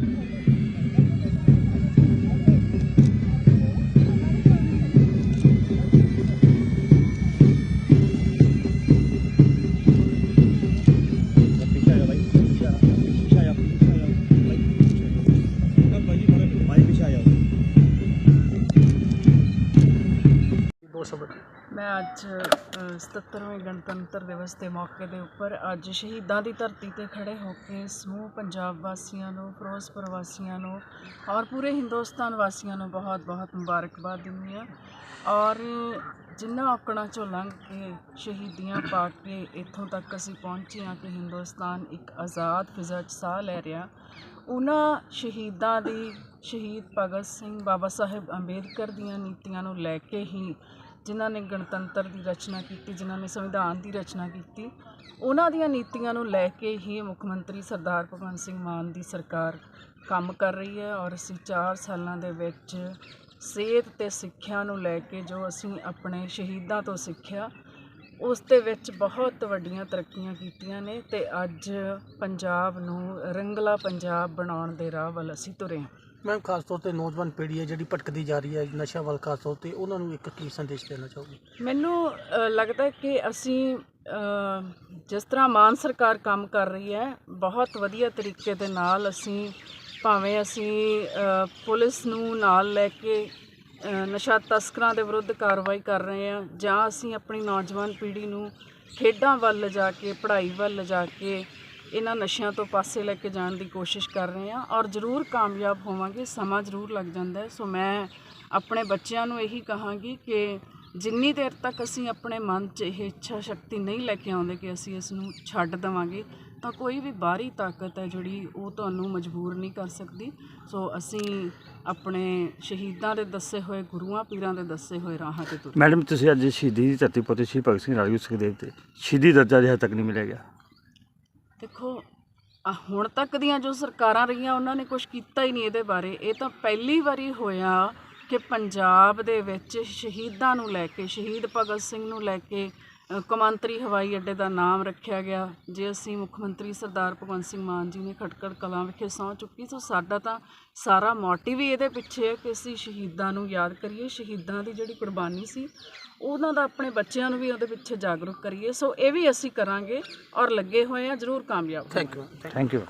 ਪਿੱਛੇ ਮੈਂ ਅੱਜ ਅ, 77ਵੇਂ ਗਣਤੰਤਰ ਦਿਵਸ ਦੇ ਮੌਕੇ ਦੇ ਉੱਪਰ ਅੱਜ ਸ਼ਹੀਦਾਂ ਦੀ ਧਰਤੀ ਤੇ ਖੜੇ ਹੋ ਕੇ ਸਮੂਹ ਪੰਜਾਬ ਵਾਸੀਆਂ ਨੂੰ ਫਿਰੋਜ਼ਪੁਰ ਵਾਸੀਆਂ ਨੂੰ ਔਰ ਪੂਰੇ ਹਿੰਦੁਸਤਾਨ ਵਾਸੀਆਂ ਨੂੰ ਬਹੁਤ-ਬਹੁਤ ਮੁਬਾਰਕਬਾਦ ਦਿੰਦੀ ਹਾਂ। ਔਰ ਜਿਨ੍ਹਾਂ ਔਕੜਾਂ ਚੋਂ ਲੰਘ ਕੇ ਸ਼ਹੀਦੀਆਂ ਪਾ ਕੇ ਇੱਥੋਂ ਤੱਕ ਅਸੀਂ ਪਹੁੰਚੇ ਹਾਂ ਕਿ ਹਿੰਦੁਸਤਾਨ ਇੱਕ ਆਜ਼ਾਦ ਫਿਜ਼ਾ 'ਚ ਸਾਹ ਲੈ ਰਿਹਾ। ਉਹਨਾਂ ਸ਼ਹੀਦਾਂ ਦੀ ਸ਼ਹੀਦ ਭਗਤ ਸਿੰਘ ਬਾਬਾ ਸਾਹਿਬ ਅੰਬੇਦਕਰ ਦੀਆਂ ਨੀਤੀਆਂ ਨੂੰ ਲੈ ਕੇ ਹੀ ਜਿਨ੍ਹਾਂ ਨੇ ਗਣਤੰਤਰ ਦੀ ਰਚਨਾ ਕੀਤੀ, ਜਿਨ੍ਹਾਂ ਨੇ ਸੰਵਿਧਾਨ ਦੀ ਰਚਨਾ ਕੀਤੀ, ਉਹਨਾਂ ਦੀਆਂ ਨੀਤੀਆਂ ਨੂੰ ਲੈ ਕੇ ਹੀ ਮੁੱਖ ਮੰਤਰੀ ਸਰਦਾਰ ਭਗਵੰਤ ਸਿੰਘ ਮਾਨ ਦੀ ਸਰਕਾਰ ਕੰਮ ਕਰ ਰਹੀ ਹੈ ਔਰ ਅਸੀਂ 4 ਸਾਲਾਂ ਦੇ ਵਿੱਚ ਸਿਹਤ ਤੇ ਸਿੱਖਿਆ ਨੂੰ ਲੈ ਕੇ ਜੋ ਅਸੀਂ ਆਪਣੇ ਸ਼ਹੀਦਾਂ ਤੋਂ ਸਿੱਖਿਆ, ਉਸ ਦੇ ਵਿੱਚ ਬਹੁਤ ਵੱਡੀਆਂ ਤਰੱਕੀਆਂ ਕੀਤੀਆਂ ਨੇ ਤੇ ਅੱਜ ਪੰਜਾਬ ਨੂੰ ਰੰਗਲਾ ਪੰਜਾਬ ਬਣਾਉਣ ਦੇ ਰਾਹ ਵੱਲ ਅਸੀਂ ਤੁਰੇ ਹਾਂ। ਮੈਮ ਖਾਸ ਤੌਰ ਤੇ ਨੌਜਵਾਨ ਪੀੜ੍ਹੀ ਹੈ ਜਿਹੜੀ ਭਟਕਦੀ ਜਾ ਰਹੀ ਹੈ ਨਸ਼ਾ ਵੱਲ ਖਾਸ ਤੌਰ ਤੇ ਉਹਨਾਂ ਨੂੰ ਇੱਕ ਕੀ ਸੰਦੇਸ਼ ਦੇਣਾ ਚਾਹੋਗੇ? ਮੈਨੂੰ ਅ, ਲੱਗਦਾ ਕਿ ਅਸੀਂ ਅ, ਜਿਸ ਤਰ੍ਹਾਂ ਮਾਨ ਸਰਕਾਰ ਕੰਮ ਕਰ ਰਹੀ ਹੈ ਬਹੁਤ ਵਧੀਆ ਤਰੀਕੇ ਦੇ ਨਾਲ ਅਸੀਂ ਭਾਵੇਂ ਅਸੀਂ ਅ, ਪੁਲਿਸ ਨੂੰ ਨਾਲ ਲੈ ਕੇ ਅ, ਨਸ਼ਾ ਤਸਕਰਾਂ ਦੇ ਵਿਰੁੱਧ ਕਾਰਵਾਈ ਕਰ ਰਹੇ ਹਾਂ ਜਾਂ ਅਸੀਂ ਆਪਣੀ ਨੌਜਵਾਨ ਪੀੜ੍ਹੀ ਨੂੰ ਖੇਡਾਂ ਵੱਲ ਲਿਜਾ ਕੇ ਪੜ੍ਹਾਈ ਵੱਲ ਲਿਜਾ ਕੇ ਇਹਨਾਂ ਨਸ਼ਿਆਂ ਤੋਂ ਪਾਸੇ ਲੈ ਕੇ ਜਾਣ ਦੀ ਕੋਸ਼ਿਸ਼ ਕਰ ਰਹੇ ਹਾਂ ਔਰ ਜ਼ਰੂਰ ਕਾਮਯਾਬ ਹੋਵਾਂਗੇ, ਸਮਾਂ ਜ਼ਰੂਰ ਲੱਗ ਜਾਂਦਾ ਹੈ। ਸੋ ਮੈਂ ਆਪਣੇ ਬੱਚਿਆਂ ਨੂੰ ਇਹੀ ਕਹਾਂਗੀ ਕਿ ਜਿੰਨੀ ਦੇਰ ਤੱਕ ਅਸੀਂ ਆਪਣੇ ਮਨ 'ਚ ਇਹ ਇੱਛਾ ਸ਼ਕਤੀ ਨਹੀਂ ਲੈ ਕੇ ਆਉਂਦੇ ਕਿ ਅਸੀਂ ਇਸ ਨੂੰ ਛੱਡ ਦੇਵਾਂਗੇ, ਤਾਂ ਕੋਈ ਵੀ ਬਾਹਰੀ ਤਾਕਤ ਹੈ ਜਿਹੜੀ ਉਹ ਤੁਹਾਨੂੰ ਮਜਬੂਰ ਨਹੀਂ ਕਰ ਸਕਦੀ। ਸੋ ਅਸੀਂ ਆਪਣੇ ਸ਼ਹੀਦਾਂ ਦੇ ਦੱਸੇ ਹੋਏ ਗੁਰੂਆਂ, ਪੀਰਾਂ ਦੇ ਦੱਸੇ ਹੋਏ ਰਾਹਾਂ ਤੇ ਤੁਰ। ਮੈਡਮ, ਤੁਸੀਂ ਅੱਜ ਸ਼ਹੀਦੀ ਦੀ ਧਰਤੀ ਪੋਤੇ ਸ਼ਹੀਦ ਭਗਤ ਸਿੰਘ ਰਾਜਗੁਰੂ ਸੁਖਦੇਵ ਤੇ ਸ਼ਹੀਦੀ ਦਰਜਾ ਅਜੇ ਤੱਕ ਨਹੀਂ ਮਿਲਿਆ। ਗਿਆ ਦੇਖੋ ਹੁਣ ਤੱਕ ਦੀਆਂ ਜੋ ਸਰਕਾਰਾਂ ਰਹੀਆਂ, ਉਹਨਾਂ ਨੇ ਕੁਝ ਕੀਤਾ ਹੀ ਨਹੀਂ ਇਹਦੇ ਬਾਰੇ। ਇਹ ਤਾਂ ਪਹਿਲੀ ਵਾਰੀ ਹੋਇਆ ਕਿ ਪੰਜਾਬ ਦੇ ਵਿੱਚ ਸ਼ਹੀਦਾਂ ਨੂੰ ਲੈ ਕੇ, ਸ਼ਹੀਦ ਭਗਤ ਸਿੰਘ ਨੂੰ ਲੈ ਕੇ ਕੌਮਾਂਤਰੀ ਹਵਾਈ ਅੱਡੇ ਦਾ ਨਾਮ ਰੱਖਿਆ ਗਿਆ। ਜੇ ਅਸੀਂ ਮੁੱਖ ਮੰਤਰੀ ਸਰਦਾਰ ਭਗਵੰਤ ਸਿੰਘ ਮਾਨ ਜੀ ਨੇ ਖਟਕੜ ਕਲਾਂ ਵਿਖੇ ਸਹੁੰ ਚੁੱਕੀ ਸੋ ਸਾਡਾ ਤਾਂ ਸਾਰਾ ਮੋਟਿਵ ਹੀ ਇਹਦੇ ਪਿੱਛੇ ਹੈ ਕਿ ਅਸੀਂ ਸ਼ਹੀਦਾਂ ਨੂੰ ਯਾਦ ਕਰੀਏ। ਸ਼ਹੀਦਾਂ ਦੀ ਜਿਹੜੀ ਕੁਰਬਾਨੀ ਸੀ ਉਹਨਾਂ ਦਾ ਆਪਣੇ ਬੱਚਿਆਂ ਨੂੰ ਵੀ ਉਹਦੇ ਪਿੱਛੇ ਜਾਗਰੂਕ ਕਰੀਏ। ਸੋ ਇਹ ਵੀ ਅਸੀਂ ਕਰਾਂਗੇ ਔਰ ਲੱਗੇ ਹੋਏ ਆ ਜ਼ਰੂਰ ਕਾਮਯਾਬ ਥੈਂਕ ਯੂ ਥੈਂਕ ਯੂ